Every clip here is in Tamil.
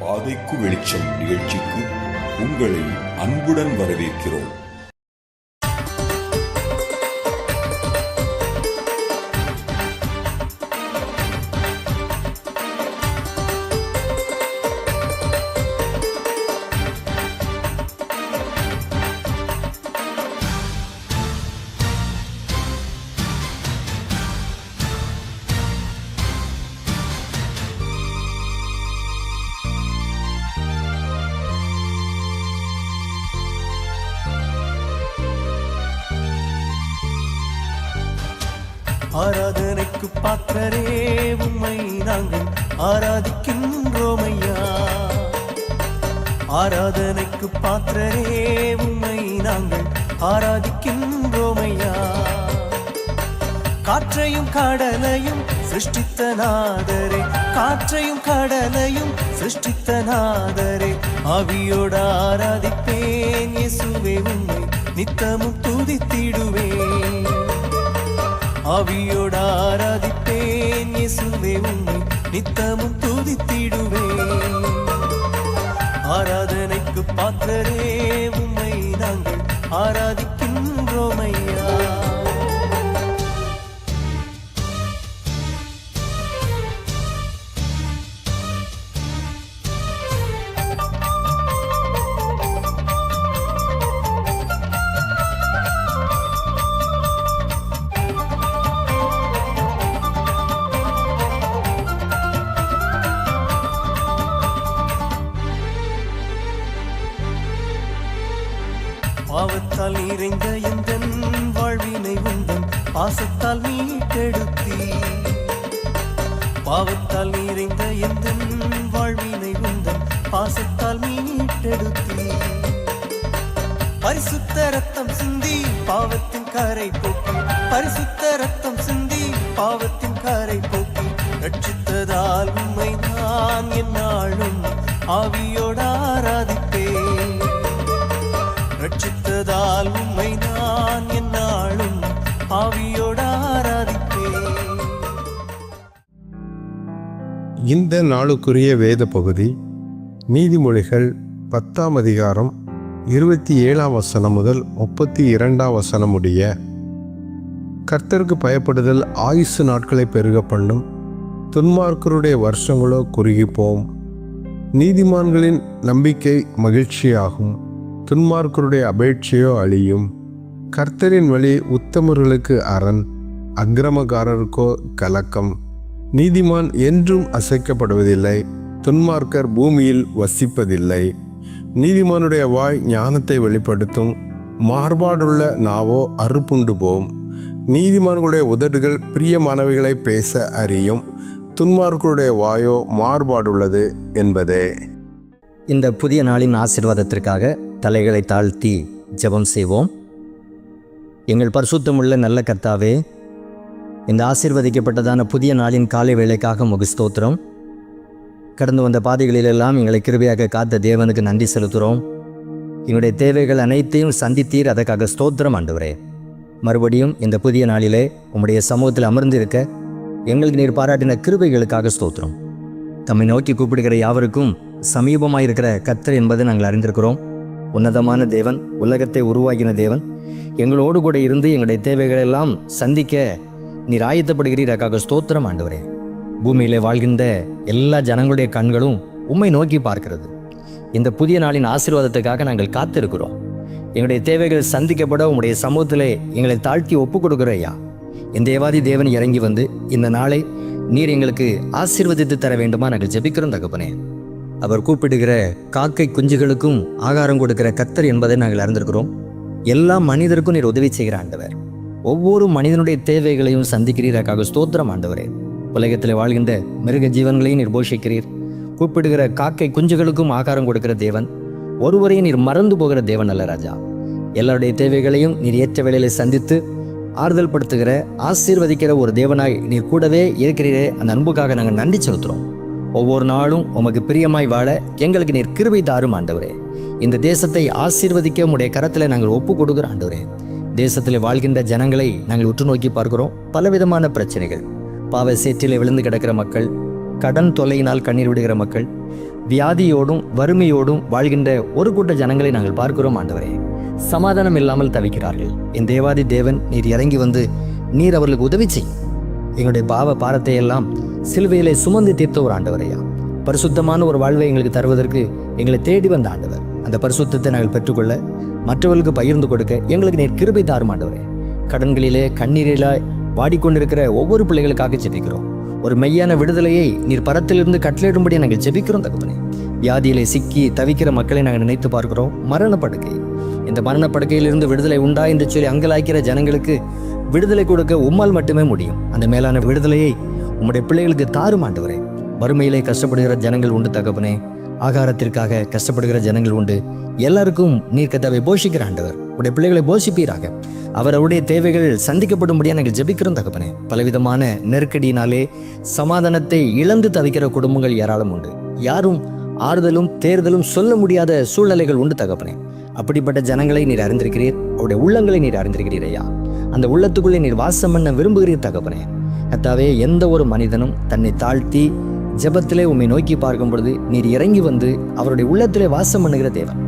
பாதைக்கு வெளிச்சம் நிகழ்ச்சிக்கு உங்களை அன்புடன் வரவேற்கிறோம். ஆராதனைக்கு பாத்திரரே உம்மை நாங்கள் ஆராதிக்கின்றோம் ஐயா. ஆராதனைக்கு பாத்திரரே உம்மை நாங்கள் ஆராதிக்கின்றோம் ஐயா. காற்றையும் கடலையும் சிருஷ்டித்த நாதரே காற்றையும் கடலையும் சிருஷ்டித்த நாதரே அவியோட ஆராதிப்பேன். இயேசுவே உம்மை நித்தமும் துதித்திடுவேன். அவியோட ஆராதிப்பேன். இசுவே உம்மை நித்தமும் துதித்திடுவேன். ஆராதனைக்கு பாத்திரரே உம்மை நாங்கள் ஆராதிக்கின்றோமையா ஐயா பாவத்தால் நிறைந்த எந்த வாழ்வினை உந்தன் பாசத்தால் மீட்டெடுத்தி பாவத்தால் நிறைந்த எந்தன் வாழ்வினை உந்தன் பாசத்தால் மீட்டெடுத்தி பரிசுத்த ரத்தம் சிந்தி பாவத்தின் கரை போக்கும் பரிசுத்த ரத்தம் சிந்தி பாவத்தின் இந்த நாளுக்குரிய வேத பகுதி நீதிமொழிகள் பத்தாம் அதிகாரம் இருபத்தி ஏழாம் வசனம் முதல் முப்பத்தி இரண்டாம் வசனம் கர்த்தருக்கு பயப்படுதல் ஆயுசு நாட்களை பெருக பண்ணும் துன்மார்க்கருடைய வருஷங்களோ குறுகிப்போம். நீதிமான்களின் நம்பிக்கை மகிழ்ச்சியாகும் துன்மார்க்கருடைய அபேட்சையோ அழியும். கர்த்தரின் வழி உத்தமர்களுக்கு அரண் அக்கிரமக்காரருக்கோ கலக்கம். நீதிமான் என்றும் அசைக்கப்படுவதில்லை துன்மார்க்கர் பூமியில் வசிப்பதில்லை. நீதிமானுடைய வாய் ஞானத்தை வெளிப்படுத்தும் மாறுபாடுள்ள நாவோ அறுப்புண்டு போம். நீதிமான்களுடைய உதடுகள் பிரியமானவைகளை பேச அறியும் துன்மார்க்கருடைய வாயோ மாறுபாடுள்ளது என்பதே. இந்த புதிய நாளின் ஆசீர்வாதத்திற்காக தலைகளை தாழ்த்தி ஜெபம் செய்வோம். எங்கள் பரிசுத்தமுள்ள நல்ல கர்த்தாவே இந்த ஆசீர்வதிக்கப்பட்டதான புதிய நாளின் காலை வேலைக்காக முக ஸ்தோத்திரம். கடந்து வந்த பாதைகளிலெல்லாம் எங்களை கிருபையாக காத்த தேவனுக்கு நன்றி செலுத்துகிறோம். எங்களுடைய தேவைகள் அனைத்தையும் சந்தித்தீர் அதற்காக ஸ்தோத்திரம் ஆண்டுவரே. மறுபடியும் இந்த புதிய நாளிலே உம்முடைய சமூகத்தில் அமர்ந்திருக்க எங்களுக்கு நீர் பாராட்டின கிருபைகளுக்காக ஸ்தோத்திரம். தம்மை நோக்கி கூப்பிடுகிற யாவருக்கும் சமீபமாயிருக்கிற கத்தர் என்பதை நாங்கள் அறிந்திருக்கிறோம். உன்னதமான தேவன் உலகத்தை உருவாக்கின தேவன் எங்களோடு கூட இருந்து எங்களுடைய தேவைகளெல்லாம் சந்திக்க நீர் ஆயத்தப்படுகிறீரக்காக ஸ்தோத்திரம் ஆண்டவரே. பூமியிலே வாழ்கின்ற எல்லா ஜனங்களுடைய கண்களும் உம்மை நோக்கி பார்க்கிறது. இந்த புதிய நாளின் ஆசீர்வாதத்துக்காக நாங்கள் காத்திருக்கிறோம். எங்களுடைய தேவைகள் சந்திக்கப்பட உங்களுடைய சமூகத்திலே எங்களை தாழ்த்தி ஒப்பு கொடுக்குற ஐயா. என் தேவாதி தேவன் இறங்கி வந்து இந்த நாளை நீர் எங்களுக்கு ஆசீர்வதித்து தர வேண்டுமா நாங்கள் ஜெபிக்கிறோம் தகப்பனே. அவர் கூப்பிடுகிற காக்கை குஞ்சுகளுக்கும் ஆகாரம் கொடுக்கிற கத்தர் என்பதை நாங்கள் அறிந்திருக்கிறோம். எல்லா மனிதருக்கும் நீர் உதவி செய்கிற ஆண்டவர். ஒவ்வொரு மனிதனுடைய தேவைகளையும் சந்திக்கிறீரக்காக ஸ்தோத்திரம் ஆண்டவரே. உலகத்தில் வாழ்கின்ற மிருக ஜீவன்களையும் நீர் போஷிக்கிறீர். கூப்பிடுகிற காக்கை குஞ்சுகளுக்கும் ஆகாரம் கொடுக்கிற தேவன். ஒருவரையும் நீர் மறந்து போகிற தேவன் அல்ல ராஜா. எல்லாருடைய தேவைகளையும் நீர் ஏற்ற வேலையில் சந்தித்து ஆறுதல் படுத்துகிற ஆசீர்வதிக்கிற ஒரு தேவனாய் நீர் கூடவே இருக்கிறீரே. அந்த அன்புக்காக நாங்கள் நன்றி செலுத்துகிறோம். ஒவ்வொரு நாளும் உமக்கு பிரியமாய் வாழ எங்களுக்கு நீர் கிருபை தாரும் ஆண்டவரே. இந்த தேசத்தை ஆசீர்வதிக்க உடைய கரத்தில் நாங்கள் ஒப்பு கொடுக்குற ஆண்டவரே. தேசத்தில் வாழ்கின்ற ஜனங்களை நாங்கள் உற்று நோக்கி பார்க்கிறோம். பலவிதமான பிரச்சனைகள். பாவ சேற்றிலே விழுந்து கிடக்கிற மக்கள் கடன் தொல்லையினால் கண்ணீர் விடுகிற மக்கள் வியாதியோடும் வறுமையோடும் வாழ்கின்ற ஒரு கூட்ட ஜனங்களை நாங்கள் பார்க்கிறோம் ஆண்டவரே. சமாதானம் இல்லாமல் தவிக்கிறார்கள். என் தேவாதி தேவன் நீர் இறங்கி வந்து நீர் அவர்களுக்கு உதவி செய். எங்களுடைய பாவ பாரத்தை எல்லாம் சிலுவையிலே சுமந்து தீர்த்த ஒரு ஆண்டவரையா பரிசுத்தமான ஒரு வாழ்வை எங்களுக்கு தருவதற்கு எங்களை தேடி வந்த ஆண்டவர். அந்த பரிசுத்தத்தை நாங்கள் பெற்றுக்கொள்ள மற்றவர்களுக்கு பகிர்ந்து கொடுக்க எங்களுக்கு நீர் கிருபை தாருமாண்டவரே. கடன்களிலே கண்ணீரிலே வாடிக்கொண்டிருக்கிற ஒவ்வொரு பிள்ளைகளுக்காக ஜெபிக்கிறோம். ஒரு மெய்யான விடுதலையை நீர் பரத்திலிருந்து கட்டளையிடும்படி நாங்கள் ஜெபிக்கிறோம் தகப்பனே. வியாதியிலே சிக்கி தவிக்கிற மக்களை நாங்கள் நினைத்து பார்க்கிறோம் மரணப்படுக்கை. இந்த மரணப்படுக்கையிலிருந்து விடுதலை உண்டா என்று சொல்லி அங்கலாய்க்கிற ஜனங்களுக்கு விடுதலை கொடுக்க உம்மால் மட்டுமே முடியும். அந்த மேலான விடுதலையை உம்முடைய பிள்ளைகளுக்கு தாருமாண்டவரே. வறுமையிலே கஷ்டப்படுகிற ஜனங்கள் உண்டு தகப்பனே. ஆகாரத்திற்காக கஷ்டப்படுகிற ஜனங்கள் உண்டு. எல்லாருக்கும் நீர் கத்தாவை போஷிக்கிற ஆண்டவர். உடைய பிள்ளைகளை போஷிப்பீராக. அவருடைய தேவைகள் சந்திக்கப்படும்படியா நாங்கள் ஜெபிக்கிறோம் தகப்பனே. பலவிதமான நெருக்கடியினாலே சமாதானத்தை இழந்து தவிக்கிற குடும்பங்கள் ஏராளம் உண்டு. யாரும் ஆறுதலும் தேர்தலும் சொல்ல முடியாத சூழ்நிலைகள் உண்டு தகப்பனே. அப்படிப்பட்ட ஜனங்களை நீர் அறிந்திருக்கிறீர். அவருடைய உள்ளங்களை நீர் அறிந்திருக்கிறீர் ஐயா. அந்த உள்ளத்துக்குள்ளே நீர் வாசம் பண்ண விரும்புகிறீர் தகப்பனே. கத்தாவே எந்த ஒரு மனிதனும் தன்னை தாழ்த்தி ஜபத்திலே உம்மை நோக்கி பார்க்கும் பொழுது நீர் இறங்கி வந்து அவருடைய உள்ளத்திலே வாசம் பண்ணுகிற தேவன்.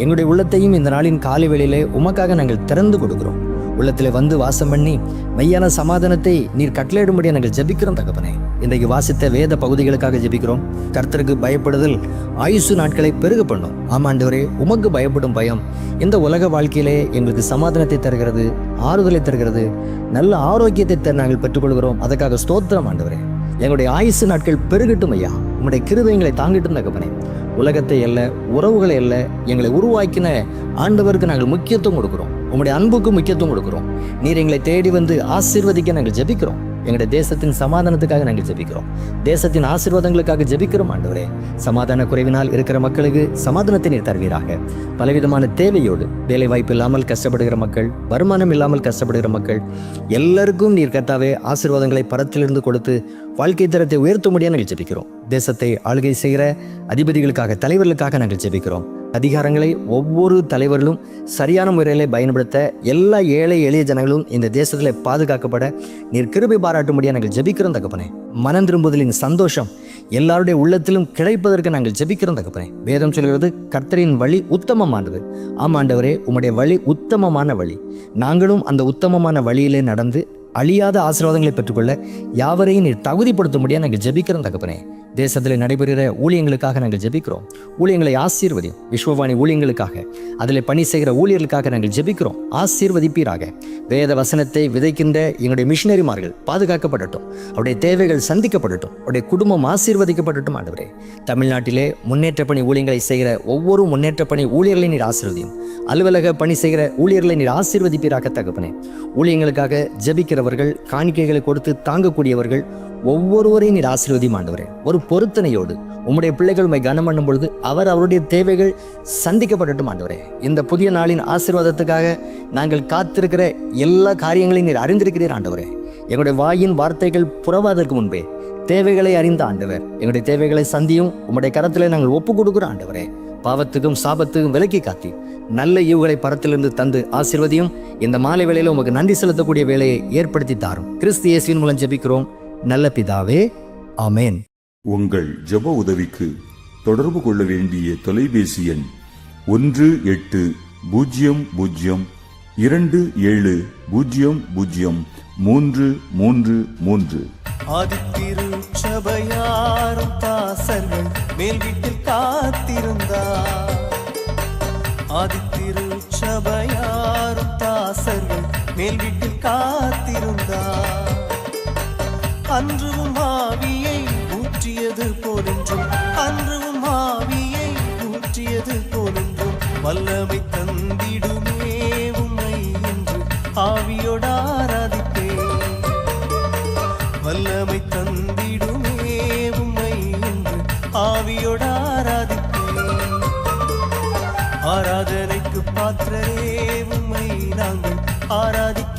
எங்களுடைய உள்ளத்தையும் இந்த நாளின் காலை வேளையிலே உமக்காக நாங்கள் திறந்து கொடுக்கிறோம். உள்ளத்திலே வந்து வாசம் பண்ணி மெய்யான சமாதானத்தை நீர் கட்டளையிடும்படியா நாங்கள் ஜெபிக்கிறோம் தகப்பனே. இன்றைக்கு வாசித்த வேத பகுதிகளுக்காக ஜெபிக்கிறோம். கர்த்தருக்கு பயப்படுதல் ஆயுசு நாட்களை பெருக பண்ணும். ஆமாண்டவரே உமக்கு பயப்படும் பயம் இந்த உலக வாழ்க்கையிலே எங்களுக்கு சமாதானத்தை தருகிறது ஆறுதலை தருகிறது நல்ல ஆரோக்கியத்தை நாங்கள் பெற்றுக்கொள்கிறோம். அதற்காக ஸ்தோத்திரம் ஆண்டவரே. எங்களுடைய ஆயுசு நாட்கள் பெருகட்டும் ஐயா. உம்முடைய கிருபைங்களை தாங்கிட்டும் தகப்பனே. உலகத்தை அல்ல உறவுகளை அல்ல எங்களை உருவாக்கின ஆண்டவருக்கு நாங்கள் முக்கியத்துவம் கொடுக்குறோம். உங்களுடைய அன்புக்கு முக்கியத்துவம் கொடுக்குறோம். நீர் எங்களை தேடி வந்து ஆசீர்வதிக்க நாங்கள் ஜெபிக்கிறோம். எங்களுடைய தேசத்தின் சமாதானத்துக்காக நாங்கள் ஜெபிக்கிறோம். தேசத்தின் ஆசீர்வாதங்களுக்காக ஜெபிக்கிறோம் ஆண்டவரே. சமாதான குறைவினால் இருக்கிற மக்களுக்கு சமாதானத்தை நீர் தருவீராக. பலவிதமான தேவையோடு வேலை வாய்ப்பு இல்லாமல் கஷ்டப்படுகிற மக்கள் வருமானம் இல்லாமல் கஷ்டப்படுகிற மக்கள் எல்லாருக்கும் நீர் கர்த்தாவே ஆசீர்வாதங்களை பரத்திலிருந்து கொடுத்து வாழ்க்கை தரத்தை உயர்த்தும்படியாக நாங்கள் ஜெபிக்கிறோம். தேசத்தை ஆளுகை செய்கிற அதிபதிகளுக்காக தலைவர்களுக்காக நாங்கள் ஜெபிக்கிறோம். அதிகாரங்களை ஒவ்வொரு தலைவர்களும் சரியான முறையில் பயன்படுத்த எல்லா ஏழை எளிய ஜனங்களும் இந்த தேசத்தில் பாதுகாக்கப்பட நீர் கிருபை பாராட்டும்படியாக நாங்கள் ஜபிக்கிறோம் தகப்பனே. மனம் திரும்புதலின் சந்தோஷம் எல்லாருடைய உள்ளத்திலும் கிடைப்பதற்கு நாங்கள் ஜெபிக்கிறோம் தகப்பனே. வேதம் சொல்கிறது கர்த்தரின் வழி உத்தமமானது. ஆமாண்டவரே உம்முடைய வழி உத்தமமான வழி. நாங்களும் அந்த உத்தமமான வழியிலே நடந்து அழியாத ஆசீர்வாதங்களை பெற்றுக்கொள்ள யாவரையும் நீர் தகுதிப்படுத்தும்படியாக நாங்கள் ஜெபிக்கிறோம் தகப்பனே. தேசத்தில் நடைபெறுகிற ஊழியங்களுக்காக நாங்கள் ஜெபிக்கிறோம். ஊழியங்களை ஆசீர்வதியும். விஸ்வவாணி ஊழியங்களுக்காக அதில் பணி செய்கிற ஊழியர்களுக்காக நாங்கள் ஜெபிக்கிறோம். ஆசீர்வதிப்பீராக. வேத வசனத்தை விதைக்கின்ற எங்களுடைய மிஷினரிமார்கள் பாதுகாக்கப்படட்டும். அவருடைய தேவைகள் சந்திக்கப்படட்டும். அவருடைய குடும்பம் ஆசீர்வதிக்கப்படட்டும் ஆண்டவரே. தமிழ்நாட்டிலே முன்னேற்ற பணி ஊழியங்களை செய்கிற ஒவ்வொரு முன்னேற்ற பணி ஊழியர்களை நீர் ஆசீர்வதியும். அலுவலக பணி செய்கிற ஊழியர்களை நீர் ஆசீர்வதிப்பீராக தகப்பனே. ஊழியங்களுக்காக கொடுக்கிறவர்கள் காணிக்கைகளை கொடுத்து தாங்கக்கூடியவர்கள் ஒவ்வொருவரையும் நீர் ஆசீர்வதியும் ஆண்டவரே ஒரு பொருத்தனையோடு உம்முடைய பிள்ளைகள் உண்மை கனம் பண்ணும் பொழுது அவர் அவருடைய தேவைகள் சந்திக்கப்படட்டும் ஆண்டவரே. இந்த புதிய நாளின் ஆசீர்வாதத்துக்காக நாங்கள் காத்திருக்கிற எல்லா காரியங்களையும் நீர் அறிந்திருக்கிறீர் ஆண்டவரே. எங்களுடைய வாயின் வார்த்தைகள் புறவாதற்கு முன்பே தேவைகளை அறிந்த ஆண்டவர் எங்களுடைய தேவைகளை சந்தியும் உம்முடைய கரத்திலே நாங்கள் ஒப்பு கொடுக்குறோம் ஆண்டவரே. பாவத்துக்கும் சாபத்துக்கும் விலக்கி காத்தி நல்ல ஈவுகளை பரத்திலிருந்து தந்து ஆசீர்வதியும் இந்த மாலை வேளையில உமக்கு நன்றி செலுத்தக்கூடிய வேலையை ஏற்படுத்தி தாரும். கிறிஸ்து இயேசுவின் மூலம் ஜெபிக்கிறோம். நல்ல பிதாவே ஆமென். உங்கள் ஜெப உதவிக்கு தொடர்பு கொள்ள வேண்டிய தொலைபேசி எண் ஒன்று எட்டு பூஜ்ஜியம் பூஜ்ஜியம் இரண்டு ஏழு பூஜ்ஜியம் பூஜ்ஜியம் மூன்று மூன்று மூன்று. ஆதித்திரு சபையாரும் தாசர்கள் மேல் வீட்டில் காத்திருந்தார். ஆதித்திரு சபையாரும் தாசர்கள் மேல் வீட்டில் காத்திருந்தார். அன்றும் ஆவியை பாத்திரரே உம்மை நாங்கள் ஆராதிக்கின்றோம்